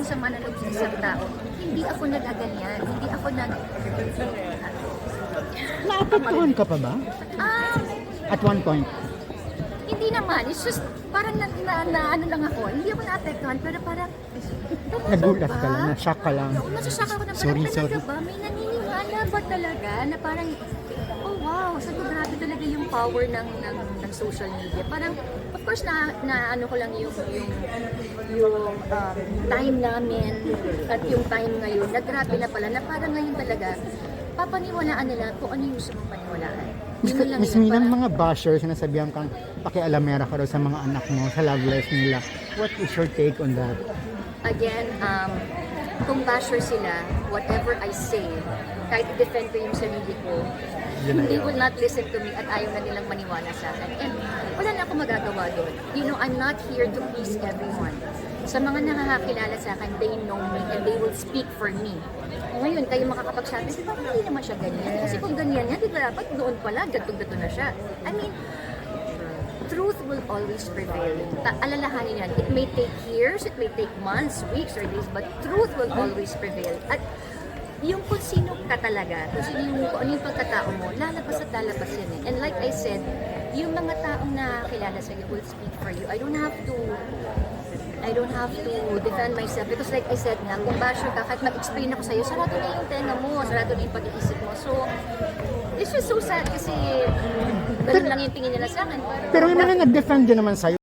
akong sama na loob sa isang tao, hindi ako nagaganyan. Hindi ako nag... Naapektuhan ka pa ba? Ah, At one point. hindi naman. It's just parang na, na, na ano lang ako. Hindi ako naapektuhan, pero parang... Nagulat ka lang, na-shock ka lang. Oo, nasashock ako na parang Sorry, sorry. ba? May naniniwala ba talaga na parang, oh wow, sa grabe talaga yung power ng, ng, ng social media. Parang, of course, na, na ano ko lang yung, yung, yung um, time namin at yung time ngayon, na grabe na pala, na parang ngayon talaga, papaniwalaan nila kung ano yung gusto mong paniwalaan. Yun na lang Miss yun, Mina, parang- mga bashers, sinasabihan kang pakialamera ka daw sa mga anak mo, sa love life nila. What is your take on that? again, um, kung basher sila, whatever I say, kahit i-defend ko yung sarili ko, they will not listen to me at ayaw na nilang maniwala sa akin. And wala na akong magagawa doon. You know, I'm not here to please everyone. Sa mga nakakakilala sa akin, they know me and they will speak for me. Ngayon, kayo makakapagsabi, di ba hindi naman siya ganyan? Kasi kung ganyan yan, di ba dapat doon pala, gato-gato na siya. I mean, truth will always prevail. Ta alalahanin yan. It may take years, it may take months, weeks, or days, but truth will always prevail. At yung kung sino ka talaga, kung sino yung, kung ano yung pagkatao mo, lalabas at lalabas yan eh. And like I said, yung mga taong nakakilala sa'yo will speak for you. I don't have to I don't have to defend myself because like I said nga, kung basher ka, kahit mag-explain ako sa'yo, sarado na yung tenga mo, sarado na yung pag-iisip mo. So, it's just so sad kasi ganun lang yung tingin nila sa akin. Pero yung mga nag-defend din naman sa'yo,